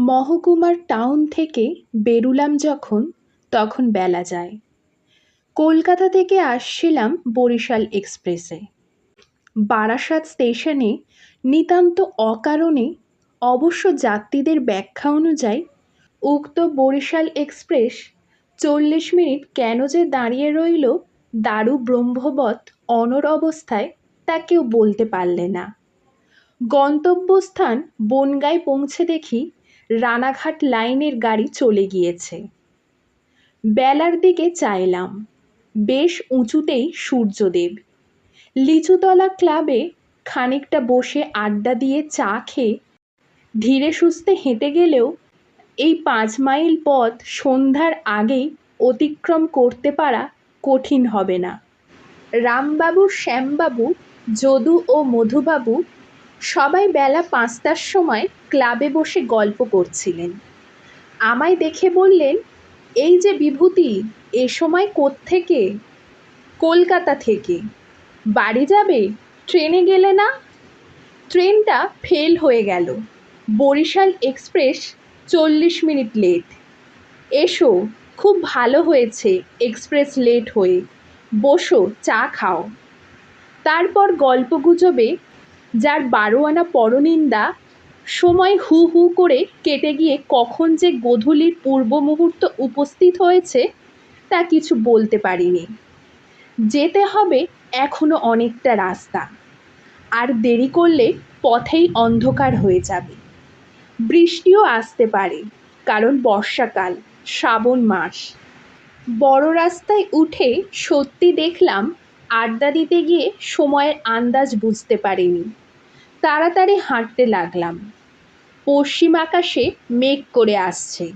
মহকুমার টাউন থেকে বেরুলাম যখন, তখন বেলা যায়। কলকাতা থেকে আসছিলাম বরিশাল এক্সপ্রেসে। বারাসাত স্টেশনে নিতান্ত অকারণে, অবশ্য যাত্রীদের ব্যাখ্যা অনুযায়ী, উক্ত বরিশাল এক্সপ্রেস চল্লিশ মিনিট কেন যে দাঁড়িয়ে রইল দারু ব্রহ্মবৎ অনড় অবস্থায় তা কেউ বলতে পারলে না। গন্তব্যস্থান বনগাঁয় পৌঁছে দেখি রানাঘাট লাইনের গাড়ি চলে গিয়েছে। বেলার দিকে চাইলাম। বেশ উঁচুতেই সূর্যদেব। লিচুতলা ক্লাবে খানিকটা বসে আড্ডা দিয়ে চা খেয়ে ধীরে সুস্থে হেঁটে গেলেও এই পাঁচ মাইল পথ সন্ধ্যার আগেই অতিক্রম করতে পারা কঠিন হবে না। রামবাবু, শ্যামবাবু, যদু ও মধুবাবু সবাই বেলা পাঁচটার সময় ক্লাবে বসে গল্প করছিলেন। আমায় দেখে বললেন, এই যে বিভূতি, এ সময় কোত্থেকে? কলকাতা থেকে। বাড়ি যাবে? ট্রেনে গেলে না? ট্রেনটা ফেল হয়ে গেল। বরিশাল এক্সপ্রেস চল্লিশ মিনিট লেট। এসো, খুব ভালো হয়েছে এক্সপ্রেস লেট হয়ে। বসো, চা খাও। তারপর গল্পগুজবে, যার বারো আনা পরনিন্দা সময় হু হু করে কেটে গিয়ে কখন যে গোধূলির পূর্ব মুহূর্ত উপস্থিত হয়েছে, তা কিছু বলতে পারিনি। যেতে হবে এখনও অনেকটা রাস্তা। আর দেরি করলে পথেই অন্ধকার হয়ে যাবে। বৃষ্টিও আসতে পারে, কারণ বর্ষাকাল, শ্রাবণ মাস। বড় রাস্তায় উঠে সত্যি দেখলাম আড্ডা দিতে গিয়ে সময়ের আন্দাজ বুঝতে পারিনি। তাড়াতাড়ি হাঁটতে লাগলাম। পশ্চিম আকাশে মেঘ করে আসছে।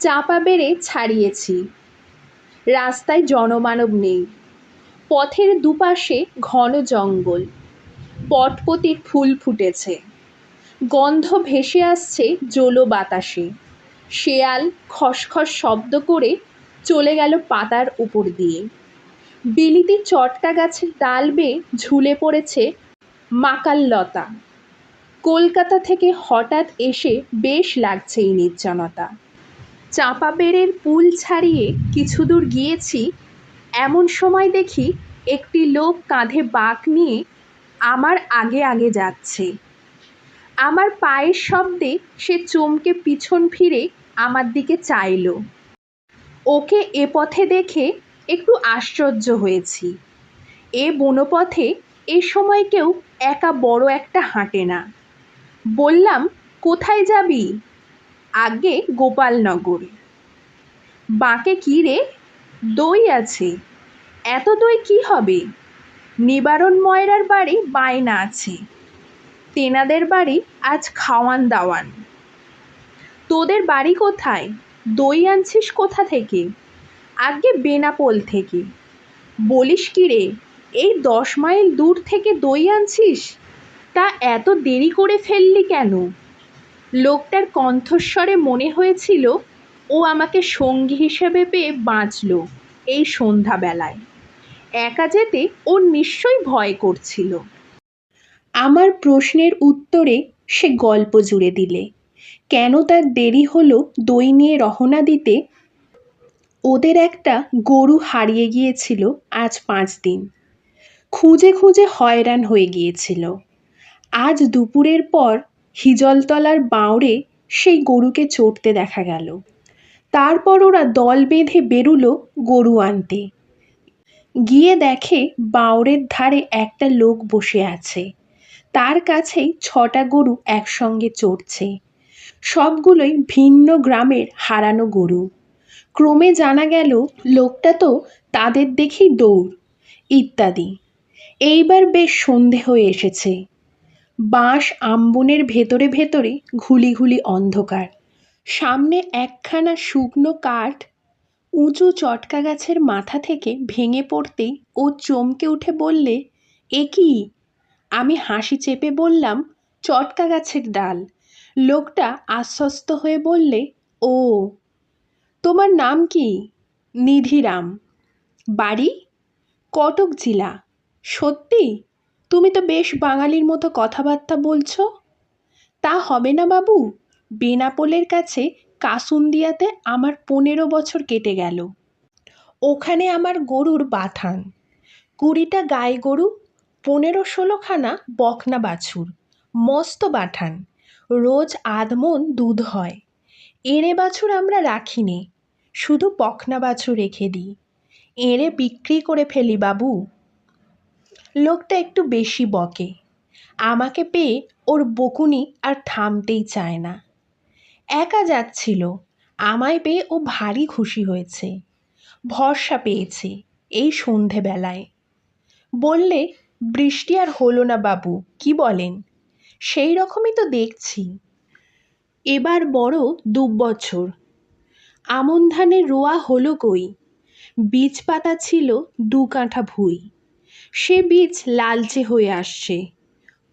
চাপা বেড়ে ছাড়িয়েছি। রাস্তায় জনমানব নেই। পথের দুপাশে ঘন জঙ্গল। পটপতির ফুল ফুটেছে। গন্ধ ভেসে আসছে জলো বাতাসে। শেয়াল খসখস শব্দ করে চলে গেল পাতার উপর দিয়ে। বিলিতি চটকা গাছের ডাল বেয়ে ঝুলে পড়েছে মাকাল্লতা। কলকাতা থেকে হঠাৎ এসে বেশ লাগছে এই নির্জনতা। চাপা বেড়ের পুল ছাড়িয়ে কিছু দূর গিয়েছি, এমন সময় দেখি একটি লোক কাঁধে বাঁক নিয়ে আমার আগে আগে যাচ্ছে। আমার পায়ের শব্দে সে চমকে পিছন ফিরে আমার দিকে চাইল। ওকে এ পথে দেখে একটু আশ্চর্য হয়েছি। এ বনপথে এ সময় কেউ একা বড় একটা হাঁটে না। বললাম, কোথায় যাবি? আগে গোপালনগর। বাঁকে কী রে? দই আছে। এত দই কি হবে? নিবারণ ময়রার বাড়ি বায়না আছে। তেনাদের বাড়ি আজ খাওয়ান দাওয়ান। তোদের বাড়ি কোথায়? দই আনছিস কোথা থেকে? আগে বেনাপোল থেকে। বলিস কি রে? এই দশ মাইল দূর থেকে দই আনছিস? তা এত দেরি করে ফেললি কেন? লোকটার কণ্ঠস্বরে মনে হয়েছিল, ও আমাকে সঙ্গী হিসেবে পেয়ে বাঁচল এই সন্ধ্যাবেলায়। একা যেতে ওর নিশ্চয়ই ভয় করছিল। আমার প্রশ্নের উত্তরে সে গল্প জুড়ে দিলে। কেন তার দেরি হলো দই নিয়ে রহনা দিতে? ওদের একটা গরু হারিয়ে গিয়েছিল আজ পাঁচ দিন। খুঁজে খুঁজে হয়রান হয়ে গিয়েছিল। আজ দুপুরের পর হিজলতলার বাঁওড়ে সেই গরুকে চড়তে দেখা গেল। তারপর ওরা দল বেঁধে বেরুলো গরু আনতে। গিয়ে দেখে বাঁওড়ের ধারে একটা লোক বসে আছে। তার কাছেই ছটা গরু একসঙ্গে চড়ছে। সবগুলোই ভিন্ন গ্রামের হারানো গরু। ক্রমে জানা গেল, লোকটা তো তাদের দেখেই দৌড়, ইত্যাদি। এইবার বেশ সন্ধে হয়ে এসেছে। বাঁশ আম্বনের ভেতরে ভেতরে ঘুলি ঘুলি অন্ধকার। সামনে একখানা শুকনো কাঠ উঁচু চটকা গাছের মাথা থেকে ভেঙে পড়তেই ও চমকে উঠে বললে, এ কি? আমি হাসি চেপে বললাম, চটকা গাছের ডাল। লোকটা আশ্বস্ত হয়ে বললে, ও, তোমার নাম কি? নিধিরাম। বাড়ি? কটক জেলা। সত্যি? তুমি তো বেশ বাঙালির মতো কথাবার্তা বলছ। তা হবে না বাবু। বেনাপোলের কাছে কাসুন্দিয়াতে আমার পনেরো বছর কেটে গেল। ওখানে আমার গরুর বাথান। কুড়িটা গাই গরু, পনেরো ষোলোখানা বকনা বাছুর, মস্ত বাঠান রোজ আধমন দুধ হয়। এঁড়ে বাছুর আমরা রাখিনি। শুধু বকনা বাছুর রেখে দিই। এঁড়ে বিক্রি করে ফেলি বাবু। লোকটা একটু বেশি বকে। আমাকে পেয়ে ওর বকুনি আর থামতেই চায় না। একা যাচ্ছিল। আমায় পেয়ে ও ভারী খুশি হয়েছে। ভরসা পেয়েছে এই সন্ধেবেলায়। বললে, বৃষ্টি আর হলো না বাবু, কি বলেন? সেই রকমই তো দেখছি। এবার বড় দু বছর আমন ধানের রোয়া হলো কই? বীজ পাতা ছিল দু কাঁঠা ভুঁই। সে বীজ লালচে হয়ে আসছে।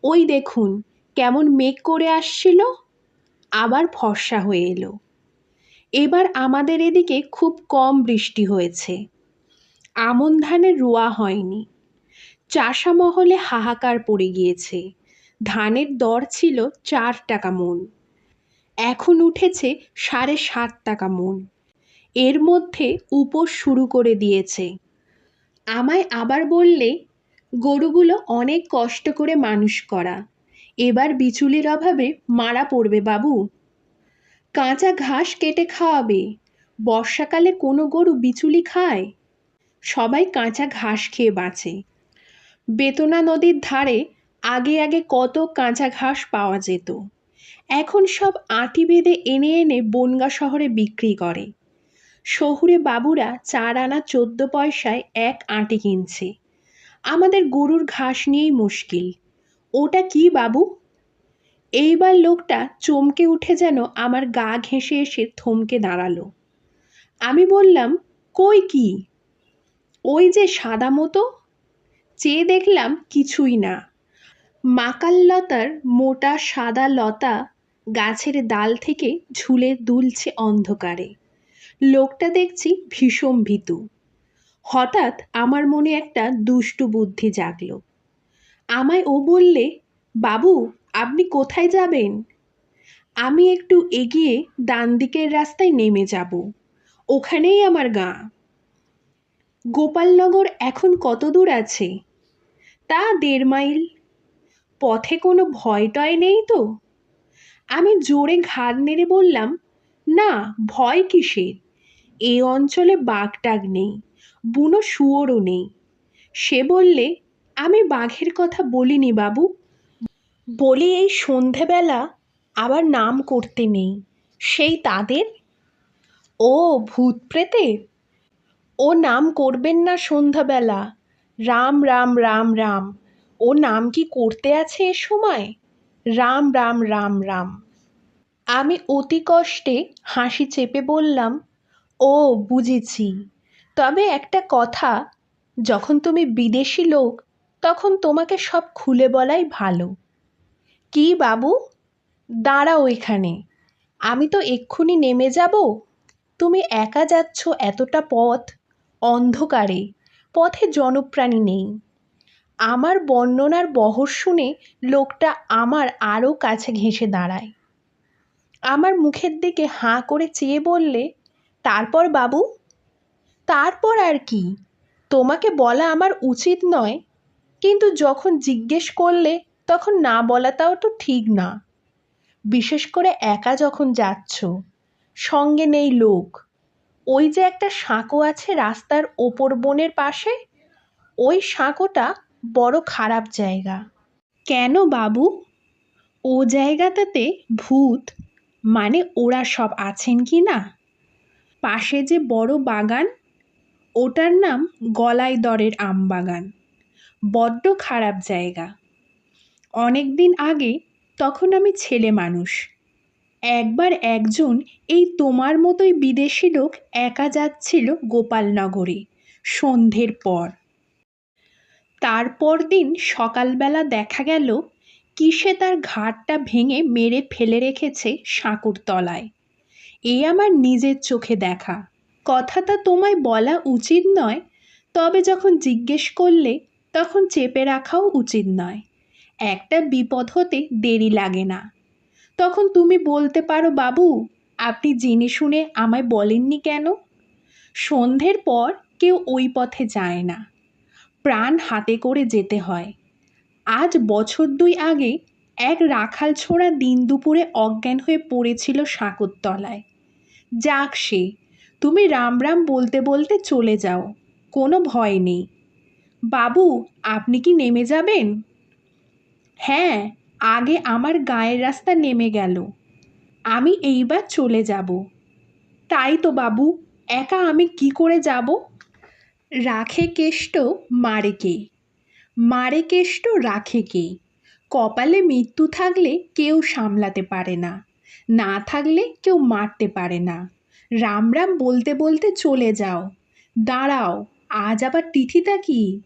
ওই দেখুন, কেমন মেঘ করে আসছিল। আবার ফর্সা হয়ে এলো। এবার আমাদের এদিকে খুব কম বৃষ্টি হয়েছে। আমন ধানের রোয়া হয়নি। চাষা মহলে হাহাকার পড়ে গিয়েছে। ধানের দর ছিল চার টাকা মন। এখন উঠেছে সাড়ে সাত টাকা মন। এর মধ্যে উপোস শুরু করে দিয়েছে। আমায় আবার বললে, গরুগুলো অনেক কষ্ট করে মানুষ করা। এবার বিচুলির অভাবে মারা পড়বে বাবু। কাঁচা ঘাস কেটে খাওয়াবে। বর্ষাকালে কোনো গরু বিচুলি খায়? সবাই কাঁচা ঘাস খেয়ে বাঁচে। বেতনা নদীর ধারে আগে আগে কত কাঁচা ঘাস পাওয়া যেত। এখন সব আঁটি বেঁধে এনে এনে বনগা শহরে বিক্রি করে। শহুরে বাবুরা চার আনা চোদ্দ পয়সায় এক আঁটি কিনছে। আমাদের গরুর ঘাস নিয়েই মুশকিল। ওটা কি বাবু? এইবার লোকটা চমকে উঠে যেন আমার গা ঘেঁষে এসে থমকে দাঁড়াল। আমি বললাম, কই কি? ওই যে সাদা মতো? চেয়ে দেখলাম কিছুই না। মাকাল্লতার মোটা সাদা লতা গাছের ডাল থেকে ঝুলে দুলছে অন্ধকারে। লোকটা দেখছি ভীষণ ভীতু। হঠাৎ আমার মনে একটা দুষ্টু বুদ্ধি জাগলো। আমায় ও বললে, বাবু, আপনি কোথায় যাবেন? আমি একটু এগিয়ে ডান দিকের রাস্তায় নেমে যাব। ওখানেই আমার গাঁ। গোপালনগর এখন কত দূর আছে? তা দেড় মাইল। পথে কোনো ভয় টয় নেই তো? আমি জোরে ঘাড় নেড়ে বললাম, না, ভয় কিসের? এ অঞ্চলে বাঘ বাঘটাগ নেই, বুনো শুয়োরও নেই। সে বললে, আমি বাঘের কথা বলিনি বাবু। বলি এই সন্ধেবেলা আবার নাম করতে নেই। সেই তাদের? ও ভূত প্রেতের ও নাম করবেন না সন্ধ্যাবেলা রাম রাম রাম রাম। ও নাম কি করতে আছে এ সময়? রাম রাম রাম রাম। আমি অতি কষ্টে হাসি চেপে বললাম ও বুঝেছি। তবে একটা কথা, যখন তুমি বিদেশি লোক, তখন তোমাকে সব খুলে বলাই ভালো। কি বাবু? দাঁড়াও এখানে। আমি তো এক্ষুনি নেমে যাব। তুমি একা যাচ্ছ এতটা পথ, অন্ধকারে, পথে জনপ্রাণী নেই। আমার বর্ণনার বহর শুনে লোকটা আমার আরও কাছে ঘেঁষে দাঁড়ায়। আমার মুখের দিকে হাঁ করে চেয়ে বললে তারপর বাবু? তারপর আর কি? তোমাকে বলা আমার উচিত নয়। কিন্তু যখন জিজ্ঞেস করলে, তখন না বলাটাও তো ঠিক না। বিশেষ করে একা যখন যাচ্ছ, সঙ্গে নেই লোক। ওই যে একটা সাঁকো আছে রাস্তার ওপর বনের পাশে, ওই সাঁকোটা বড় খারাপ জায়গা। কেন বাবু? ও জায়গাটাতে ভূত মানে ওরা সব আছেন কি না? পাশে যে বড় বাগান, ওটার নাম গলায় দরের আম বাগান। বড্ড খারাপ জায়গা। অনেক দিন আগে তখন আমি ছেলে মানুষ। একবার একজন এই তোমার মতোই বিদেশি লোক একা যাচ্ছিল গোপালনগরে সন্ধ্যের পর। তারপর দিন সকালবেলা দেখা গেল কিসে তার ঘাটটা ভেঙে মেরে ফেলে রেখেছে সাঁকুর তলায় এ আমার নিজের চোখে দেখা। কথাটা তোমায় বলা উচিত নয়, তবে যখন জিজ্ঞেস করলে তখন চেপে রাখাও উচিত নয়। একটা বিপদ হতে দেরি লাগে না। তখন তুমি বলতে পারো, বাবু, আপনি জেনে শুনে আমায় বলেননি কেন? সন্ধ্যের পর কেউ ওই পথে যায় না। প্রাণ হাতে করে যেতে হয়। আজ বছর দুই আগে এক রাখাল ছোড়া দিন দুপুরে অজ্ঞান হয়ে পড়েছিল সাঁকোর তলায় যাক সে, তুমি রাম রাম বলতে বলতে চলে যাও, কোনো ভয় নেই। বাবু, আপনি কি নেমে যাবেন? হ্যাঁ আগে আমার গায়ের রাস্তা নেমে গেল। আমি এইবার চলে যাব। তাই তো বাবু, একা আমি কি করে যাব? রাখে কেষ্ট মারে কে মারে কেষ্ট রাখে কে কপালে মৃত্যু থাকলে কেউ সামলাতে পারে না। না থাকলে কেউ মারতে পারে না। রাম রাম বলতে বলতে চলে যাও। দাঁড়াও, আজ আবার তিথিটা কি?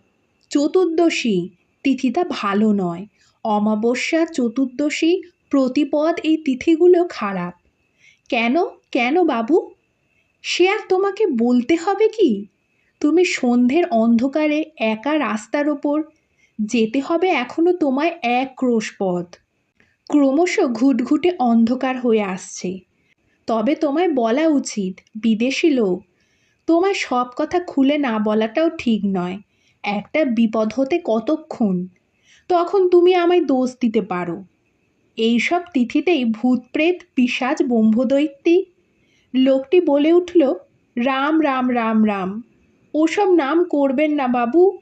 চতুর্দশী, তিথিটা ভালো নয়। অমাবস্যা, চতুর্দশী, প্রতিপদ এই তিথিগুলো খারাপ। কেন কেন বাবু? সে আর তোমাকে বলতে হবে কি? তুমি সন্ধ্যের অন্ধকারে একা রাস্তার ওপর যেতে হবে এখনও তোমায় এক ক্রোশ পথ। ক্রমশ ঘুটঘুটে অন্ধকার হয়ে আসছে। তবে তোমায় বলা উচিত, বিদেশি লোক, তোমায় সব কথা খুলে না বলাটাও ঠিক নয়। একটা বিপদ হতে কতক্ষণ? তখন তুমি আমায় দোষ দিতে পারো। এইসব তিথিতেই ভূতপ্রেত পিসাজ ব্রহ্মদৈত্যী লোকটি বলে উঠল, রাম রাম রাম রাম, ওসব নাম করবেন না বাবু।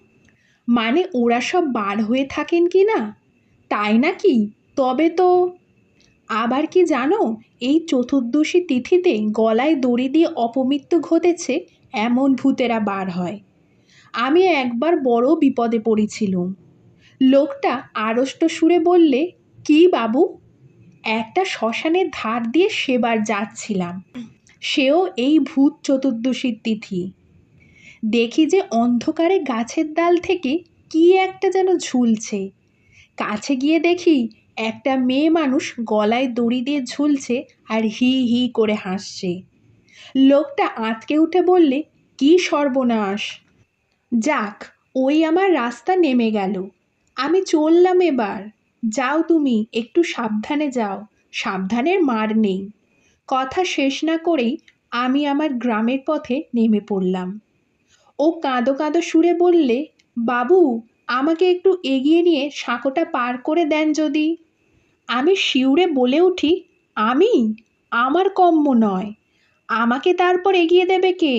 মানে ওরা সব বার হয়ে থাকেন কি না? তাই নাকি? তবে তো আবার কি জানো, এই চতুর্দশী তিথিতে গলায় দড়ি দিয়ে অপমৃত্যু ঘটেছে, এমন ভূতেরা বার হয়। আমি একবার বড় বিপদে পড়েছিলুম। লোকটা আড়ষ্ট সুরে বললে, কি বাবু? একটা শ্মশানের ধার দিয়ে সেবার যাচ্ছিলাম। সেও এই ভূত চতুর্দশীর তিথি। দেখি যে অন্ধকারে গাছের ডাল থেকে কি একটা যেন ঝুলছে। কাছে গিয়ে দেখি একটা মেয়ে মানুষ গলায় দড়ি দিয়ে ঝুলছে আর হি হি করে হাসছে। লোকটা আঁতকে উঠে বললে, কি সর্বনাশ। যাক, ওই আমার রাস্তা নেমে গেল। আমি চললাম এবার। যাও তুমি, একটু সাবধানে যাও। সাবধানের মার নেই কথা শেষ না করেই আমি আমার গ্রামের পথে নেমে পড়লাম। ও কাঁদো কাঁদো সুরে বললে, বাবু আমাকে একটু এগিয়ে নিয়ে সাঁকোটা পার করে দেন যদি। আমি শিউরে বলে উঠি, আমি? আমার কম্য নয়। আমাকে তারপর এগিয়ে দেবে কে?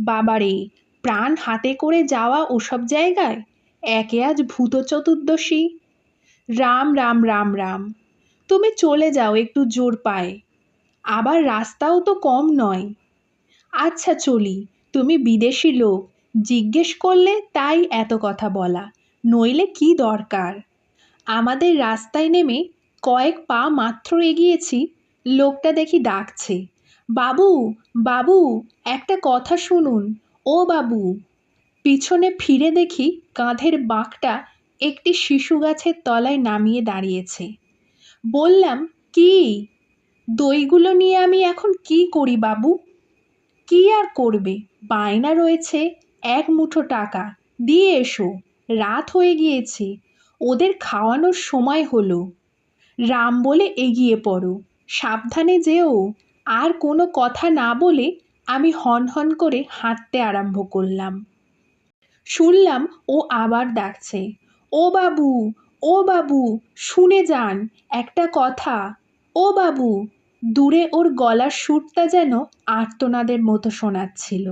বাবারে, প্রাণ হাতে করে যাওয়া ওসব জায়গায়? একে আজ ভূত চতুর্দশী রাম রাম রাম রাম, তুমি চলে যাও একটু জোর পায়। আবার রাস্তাও তো কম নয়। আচ্ছা চলি, তুমি বিদেশি লোক, জিজ্ঞেস করলে তাই এত কথা বলা। নইলে কি দরকার? আমাদের রাস্তায় নেমে কয়েক পা মাত্র এগিয়েছি, লোকটা দেখি ডাকছে। বাবু বাবু, একটা কথা শুনুন। ও বাবু। পিছনে ফিরে দেখি কাঁধের বাঁকটা একটি শিশু গাছের তলায় নামিয়ে দাঁড়িয়েছে। বললাম, কি? দইগুলো নিয়ে আমি এখন কি করি বাবু? কি আর করবে? বায়না রয়েছে এক মুঠো টাকা। দিয়ে এসো। রাত হয়ে গিয়েছে। ওদের খাওয়ানোর সময় হলো। রাম বলে, এগিয়ে পড়ো। সাবধানে যেও। আর কোনো কথা না বলে আমি হন হন করে হাঁটতে আরম্ভ করলাম। শুনলাম ও আবার ডাকছে, ও বাবু ও বাবু, শুনে যান একটা কথা। ও বাবু, দূরে ওর গলার সুরটা যেন আর্তনাদের মতো শোনাচ্ছিল।